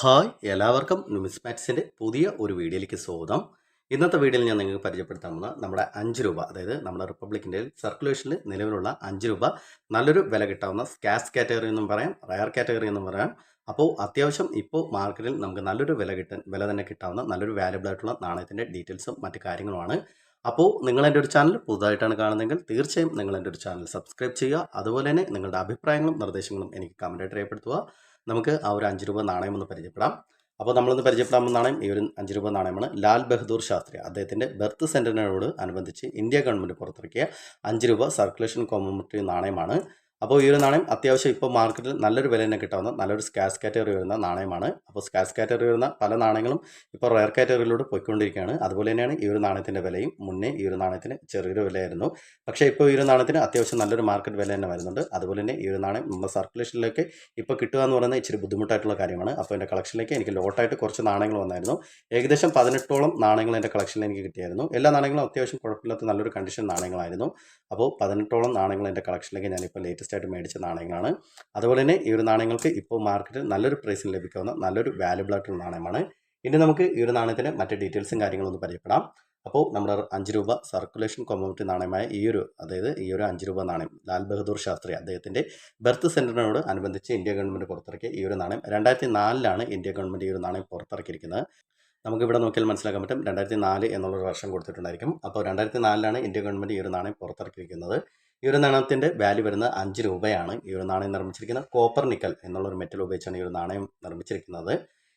Hi എല്ലാവർക്കും ന്യൂമിസ്മാറ്റിക്സിന്റെ പുതിയ ഒരു വീഡിയോയിലേക്ക് സ്വാഗതം. ഇന്നത്തെ വീഡിയോയിൽ ഞാൻ നിങ്ങൾക്ക് പരിചയപ്പെടുത്താൻ പോകുന്ന നമ്മുടെ അഞ്ച് രൂപ അതായത് നമ്മുടെ റിപ്പബ്ലിക്കിന്റെ സർക്കുലേഷനിൽ നിലവിലുള്ള അഞ്ച് രൂപ നല്ലൊരു വില കിട്ടാവുന്ന സ്കാസ് കാറ്റഗറി എന്നും പറയാം റയർ കാറ്റഗറി എന്നും പറയാം. അപ്പോൾ അത്യാവശ്യം ഇപ്പോൾ മാർക്കറ്റിൽ നമുക്ക് നല്ലൊരു വില കിട്ടാൻ വില തന്നെ കിട്ടാവുന്ന നല്ലൊരു വാല്യബിൾ ആയിട്ടുള്ള നാണയത്തിന്റെ ഡീറ്റെയിൽസും മറ്റു കാര്യങ്ങളുമാണ്. അപ്പോൾ നിങ്ങൾ എന്റെ ഒരു ചാനൽ പുതുതായിട്ടാണ് കാണുന്നതെങ്കിൽ തീർച്ചയായും നിങ്ങൾ എന്റെ ഒരു ചാനൽ സബ്സ്ക്രൈബ് ചെയ്യുക. അതുപോലെ തന്നെ നിങ്ങളുടെ അഭിപ്രായങ്ങളും നിർദ്ദേശങ്ങളും എനിക്ക് കമന്റായിട്ട് രേഖപ്പെടുത്തുക. നമുക്ക് ആ ഒരു അഞ്ച് രൂപ നാണയം ഒന്ന് പരിചയപ്പെടാം. അപ്പോൾ നമ്മളൊന്ന് പരിചയപ്പെടാൻ നാണയം ഈ ഒരു അഞ്ച് രൂപ നാണയമാണ്. ലാൽ ബഹദൂർ ശാസ്ത്രി അദ്ദേഹത്തിന്റെ ബർത്ത് സെന്ററിനോട് അനുബന്ധിച്ച് ഇന്ത്യ ഗവൺമെന്റ് പുറത്തിറക്കിയ അഞ്ച് രൂപ സർക്കുലേഷൻ കോമമറ്റീവ് നാണയമാണ്. അപ്പോൾ ഈ ഒരു നാണയം അത്യാവശ്യം ഇപ്പോൾ മാർക്കറ്റിൽ നല്ലൊരു വില തന്നെ കിട്ടാവുന്ന നല്ലൊരു സ്കാസ് കാറ്റഗറി വരുന്ന നാണയമാണ്. അപ്പോൾ സ്കാസ് കാറ്റഗറി വരുന്ന പല നാണയങ്ങളും ഇപ്പോൾ റയർ കാറ്റഗറിയിലൂടെ പോയിക്കൊണ്ടിരിക്കുകയാണ്. അതുപോലെ തന്നെയാണ് ഈ ഒരു നാണയത്തിന്റെ വിലയും മുന്നേ ഈ ഒരു നാണയത്തിന് ചെറിയൊരു വിലയായിരുന്നു. പക്ഷേ ഇപ്പോൾ ഈ ഒരു നാണയത്തിന് അത്യാവശ്യം നല്ലൊരു മാർക്കറ്റ് വില തന്നെ വരുന്നുണ്ട്. അതുപോലെ തന്നെ ഈ ഒരു നാണയം നമ്മുടെ സർക്കുലേഷനിലേക്ക് ഇപ്പോൾ കിട്ടുക എന്ന് പറയുന്നത് ഇച്ചിരി ബുദ്ധിമുട്ടായിട്ടുള്ള കാര്യമാണ്. അപ്പോൾ എന്റെ കളക്ഷനിലേക്ക് എനിക്ക് ലോട്ടായിട്ട് കുറച്ച് നാണയങ്ങൾ വന്നായിരുന്നു. ഏകദേശം പതിനെട്ടോളം നാണയങ്ങൾ എന്റെ കളക്ഷനിൽ എനിക്ക് കിട്ടിയായിരുന്നു. എല്ലാ നാണയങ്ങളും അത്യാവശ്യം കുഴപ്പമില്ലാത്ത നല്ലൊരു കണ്ടീഷൻ നാണയങ്ങളായിരുന്നു. അപ്പോൾ പതിനെട്ടോളം നാണയങ്ങൾ എന്റെ കളക്ഷനിലേക്ക് ഞാനിപ്പോൾ ലേറ്റസ്റ്റ് ആയിട്ട് മേടിച്ച നാണയങ്ങളാണ്. അതുപോലെ തന്നെ ഈ ഒരു നാണയങ്ങൾക്ക് ഇപ്പോൾ മാർക്കറ്റിൽ നല്ലൊരു പ്രൈസിൽ ലഭിക്കാവുന്ന നല്ലൊരു വാല്യബിൾ ആയിട്ടുള്ള നാണയമാണ്. ഇനി നമുക്ക് ഈ ഒരു നാണയത്തിന്റെ മറ്റ് ഡീറ്റെയിൽസും കാര്യങ്ങളും ഒന്ന് പരിചയപ്പെടാം. അപ്പോൾ നമ്മുടെ അഞ്ച് രൂപ സർക്കുലേഷൻ കൊമോമിറ്റി നാണയമായ ഈ ഒരു അതായത് ഈ ഒരു അഞ്ച് രൂപ നാണയം ലാൽ ബഹദൂർ ശാസ്ത്രി അദ്ദേഹത്തിന്റെ ബർത്ത് സെന്ററിനോട് അനുബന്ധിച്ച് ഇന്ത്യ ഗവൺമെന്റ് പുറത്തിറക്കിയ ഈ ഒരു നാണയം. രണ്ടായിരത്തി നാലിലാണ് ഇന്ത്യ ഗവൺമെന്റ് ഈ ഒരു നാണയം പുറത്തിറക്കിയിരിക്കുന്നത്. നമുക്കിവിടെ നോക്കിയാൽ മനസ്സിലാക്കാൻ പറ്റും രണ്ടായിരത്തി നാല് എന്നുള്ളൊരു വർഷം കൊടുത്തിട്ടുണ്ടായിരിക്കും അപ്പോൾ രണ്ടായിരത്തി നാലിലാണ് ഇന്ത്യ ഗവൺമെന്റ് ഈ ഒരു നാണയം പുറത്തിറക്കിയിരിക്കുന്നത് ഈ ഒരു നാണയത്തിന്റെ വാല്യൂ വരുന്നത് അഞ്ച് രൂപയാണ് ഈ ഒരു നാണയം നിർമ്മിച്ചിരിക്കുന്നത് കോപ്പർ നിക്കൽ എന്നുള്ളൊരു മെറ്റൽ ഉപയോഗിച്ചാണ് ഈ ഒരു നാണയം നിർമ്മിച്ചിരിക്കുന്നത്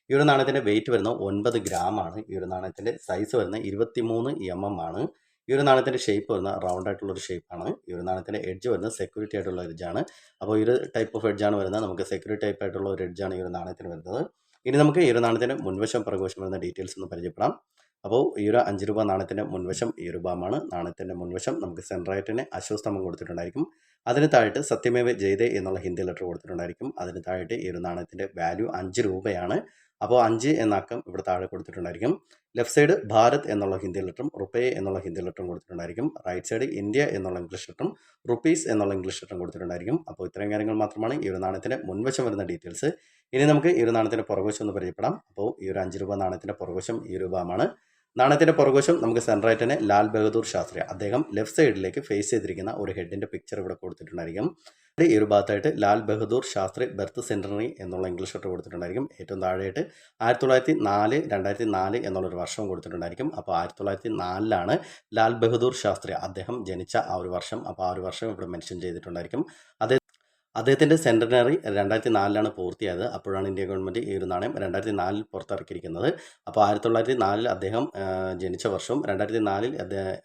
ഈ ഒരു നാണയത്തിന്റെ വെയിറ്റ് വരുന്നത് ഒൻപത് ആണ് ഈ ഒരു നാണയത്തിന്റെ സൈസ് വരുന്നത് ഇരുപത്തി മൂന്ന് എം എം ആണ് ഈ ഒരു നാണയത്തിന്റെ ഷേപ്പ് വരുന്ന റൗണ്ട് ആയിട്ടുള്ള ഒരു ഷേപ്പാണ് ഈ ഒരു നാണയത്തിന്റെ എഡ്ജ് വരുന്നത് സെക്യൂരിറ്റി ആയിട്ടുള്ള എഡ്ജാണ് അപ്പോൾ ഈ ഒരു ടൈപ്പ് ഓഫ് എഡ്ജാണ് വരുന്നത് നമുക്ക് സെക്യൂരിറ്റി ടൈപ്പ് ആയിട്ടുള്ള ഒരു എഡ്ജാണ് ഈ ഒരു നാണയത്തിന് വരുന്നത് ഇനി നമുക്ക് ഈ ഒരു നാണയത്തിന്റെ മുൻവശം പ്രകോശം വരുന്ന ഡീറ്റെയിൽസ് ഒന്ന് പരിചയപ്പെടാം. അപ്പോൾ ഈ ഒരു അഞ്ച് രൂപ നാണയത്തിന്റെ മുൻവശം ഈ രൂപമാണ് നാണയത്തിന്റെ മുൻവശം നമുക്ക് സെൻട്രായിട്ടിന് അശ്വസ്തമം കൊടുത്തിട്ടുണ്ടായിരിക്കും. അതിന് താഴെട്ട് സത്യമേവ ജയ്തേ എന്നുള്ള ഹിന്ദി ലെറ്റർ കൊടുത്തിട്ടുണ്ടായിരിക്കും. അതിന് താഴെട്ട് ഈ ഒരു നാണയത്തിന്റെ വാല്യൂ അഞ്ച് രൂപയാണ്. അപ്പോൾ അഞ്ച് എന്ന അക്കം ഇവിടെ താഴെ കൊടുത്തിട്ടുണ്ടായിരിക്കും. ലെഫ്റ്റ് സൈഡ് ഭാരത് എന്നുള്ള ഹിന്ദി ലെറ്ററും റുപ്പേ എന്നുള്ള ഹിന്ദി ലെറ്ററും കൊടുത്തിട്ടുണ്ടായിരിക്കും. റൈറ്റ് സൈഡ് ഇന്ത്യ എന്നുള്ള ഇംഗ്ലീഷ് ലെറ്ററും റുപ്പീസ് എന്നുള്ള ഇംഗ്ലീഷ് ലെറ്ററും കൊടുത്തിട്ടുണ്ടായിരിക്കും. അപ്പോൾ ഇത്രയും കാര്യങ്ങൾ മാത്രമാണ് ഈ ഒരു നാണയത്തിന്റെ മുൻവശം വരുന്ന ഡീറ്റെയിൽസ്. ഇനി നമുക്ക് ഈ ഒരു നാണയത്തിന്റെ പുറകുവശം ഒന്ന് പരിചയപ്പെടാം. അപ്പോൾ ഈ ഒരു അഞ്ച് രൂപ നാണയത്തിന്റെ പുറകുവശം ഈ രൂപമാണ് നാണയത്തിന്റെ പുറകുവശം നമുക്ക് സെൻട്രായിട്ട് തന്നെ ലാൽ ബഹദൂർ ശാസ്ത്രി. അദ്ദേഹം ലെഫ്റ്റ് സൈഡിലേക്ക് ഫേസ് ചെയ്തിരിക്കുന്ന ഒരു ഹെഡിന്റെ പിക്ചർ ഇവിടെ കൊടുത്തിട്ടുണ്ടായിരിക്കും. ഈ ഒരു ഭാഗത്തായിട്ട് ലാൽ ബഹദൂർ ശാസ്ത്രി ബർത്ത് സെന്ററി എന്നുള്ള ഇംഗ്ലീഷ് ഷർട്ട് കൊടുത്തിട്ടുണ്ടായിരിക്കും. ഏറ്റവും താഴെയായിട്ട് ആയിരത്തി തൊള്ളായിരത്തി നാല് രണ്ടായിരത്തി നാല് എന്നുള്ളൊരു വർഷം കൊടുത്തിട്ടുണ്ടായിരിക്കും. അപ്പോൾ ആയിരത്തി തൊള്ളായിരത്തി നാലിലാണ് ലാൽ ബഹദൂർ ശാസ്ത്രി അദ്ദേഹം ജനിച്ച ആ ഒരു വർഷം. അപ്പോൾ ആ ഒരു വർഷം ഇവിടെ മെൻഷൻ ചെയ്തിട്ടുണ്ടായിരിക്കും. അതേ അദ്ദേഹത്തിന്റെ സെന്റനറി രണ്ടായിരത്തി നാലിലാണ് പൂർത്തിയായത്. അപ്പോഴാണ് ഇന്ത്യ ഗവൺമെന്റ് ഈ ഒരു നാണയം രണ്ടായിരത്തി നാലിൽ പുറത്തിറക്കിയിരിക്കുന്നത്. അപ്പോൾ ആയിരത്തി തൊള്ളായിരത്തി നാലിൽ അദ്ദേഹം ജനിച്ച വർഷവും രണ്ടായിരത്തി നാലിൽ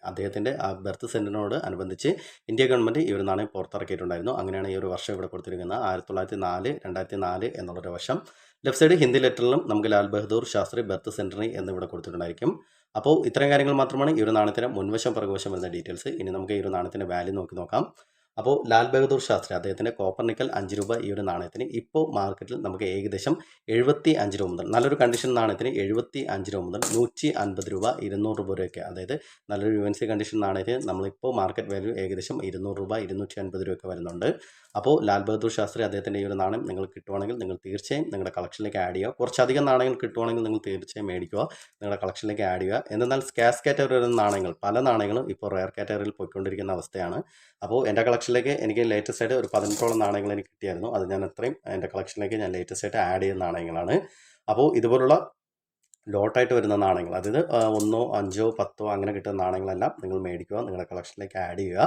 അദ്ദേഹത്തിന്റെ ആ ബർത്ത് സെന്ററിനോട് അനുബന്ധിച്ച് ഇന്ത്യ ഗവൺമെന്റ് ഈ ഒരു നാണയം പുറത്തിറക്കിയിട്ടുണ്ടായിരുന്നു. അങ്ങനെയാണ് ഈ ഒരു വർഷം ഇവിടെ കൊടുത്തിരിക്കുന്നത്. ആയിരത്തി തൊള്ളായിരത്തി നാല് രണ്ടായിരത്തി നാല് എന്നുള്ളൊരു വർഷം. ലെഫ്റ്റ് സൈഡ് ഹിന്ദി ലെറ്ററിലും നമുക്ക് ലാൽ ബഹദൂർ ശാസ്ത്രി ബർത്ത് സെന്ററി എന്നിവിടെ കൊടുത്തിട്ടുണ്ടായിരിക്കും. അപ്പോൾ ഇത്രയും കാര്യങ്ങൾ മാത്രമാണ് ഈ ഒരു നാണയത്തിന്റെ മുൻവശം പുറകുവശം വരുന്ന ഡീറ്റെയിൽസ് ഇനി നമുക്ക് ഈ ഒരു നാണയത്തിന്റെ വാല്യൂ നോക്കി നോക്കാം. അപ്പോൾ ലാൽ ബഹദൂർ ശാസ്ത്രി അദ്ദേഹത്തിന്റെ കോപ്പർ നിക്കൽ അഞ്ച് രൂപ ഈ ഒരു നാണയത്തിന് ഇപ്പോൾ മാർക്കറ്റിൽ നമുക്ക് ഏകദേശം എഴുപത്തി അഞ്ച് രൂപ മുതൽ നല്ലൊരു കണ്ടീഷൻ നാണയത്തിന് എഴുപത്തി അഞ്ച് രൂപ മുതൽ നൂറ്റി അൻപത് രൂപ ഇരുന്നൂറ് രൂപ വരെയൊക്കെ അതായത് നല്ലൊരു യു എൻ സി കണ്ടീഷൻ നാണയത്തിന് നമ്മളിപ്പോൾ മാർക്കറ്റ് വാല്യൂ ഏകദേശം ഇരുന്നൂറ് രൂപ ഇരുന്നൂറ്റി അൻപത് രൂപയൊക്കെ വരുന്നുണ്ട്. അപ്പോൾ ലാൽ ബഹദൂർ ശാസ്ത്രി അദ്ദേഹത്തിന്റെ ഈ ഒരു നാണയം നിങ്ങൾ കിട്ടുവാണെങ്കിൽ നിങ്ങൾ തീർച്ചയായും നിങ്ങളുടെ കളക്ഷനിലേക്ക് ആഡ് ചെയ്യുക. കുറച്ചധികം നാണയങ്ങൾ കിട്ടുവാണെങ്കിൽ നിങ്ങൾ തീർച്ചയായും മേടിക്കുക നിങ്ങളുടെ കളക്ഷനിലേക്ക് ആഡ് ചെയ്യുക. എന്നാൽ സ്കാസ് കാറ്റഗറി നാണയങ്ങൾ പല നാണയങ്ങളും ഇപ്പോൾ റയർ കാറ്റഗറിയിൽ പോയിക്കൊണ്ടിരിക്കുന്ന അവസ്ഥയാണ്. അപ്പോൾ എന്റെ കളക്ഷനിലേക്ക് എനിക്ക് ലേറ്റസ്റ്റ് ആയിട്ട് ഒരു പതിനെട്ടോളം നാണയങ്ങൾ എനിക്ക് കിട്ടിയായിരുന്നു. അത് ഞാൻ അത്രയും എന്റെ കളക്ഷനിലേക്ക് ഞാൻ ലേറ്റസ്റ്റ് ആയിട്ട് ആഡ് ചെയ്യുന്ന നാണയങ്ങളാണ്. അപ്പോൾ ഇതുപോലുള്ള ലോട്ടായിട്ട് വരുന്ന നാണയങ്ങൾ അതായത് ഒന്നോ അഞ്ചോ പത്തോ അങ്ങനെ കിട്ടുന്ന നാണയങ്ങളെല്ലാം നിങ്ങൾ മേടിക്കുക നിങ്ങളുടെ കളക്ഷനിലേക്ക് ആഡ് ചെയ്യുക.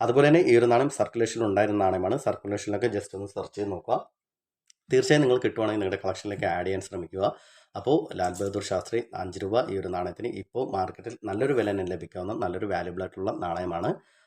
അതുപോലെ തന്നെ ഈ ഒരു നാണയം സർക്കുലേഷനിൽ ഉണ്ടായിരുന്ന നാണയമാണ്. സർക്കുലേഷനിലൊക്കെ ജസ്റ്റ് ഒന്ന് സെർച്ച് ചെയ്ത് നോക്കുക. തീർച്ചയായും നിങ്ങൾ കിട്ടുവാണെങ്കിൽ നിങ്ങളുടെ കളക്ഷനിലേക്ക് ആഡ് ചെയ്യാൻ ശ്രമിക്കുക. അപ്പോൾ ലാൽ ബഹദൂർ ശാസ്ത്രി അഞ്ച് രൂപ ഈ ഒരു നാണയത്തിന് ഇപ്പോൾ മാർക്കറ്റിൽ നല്ലൊരു വില തന്നെ ലഭിക്കാവുന്ന നല്ലൊരു വാല്യുബിൾ ആയിട്ടുള്ള നാണയമാണ്.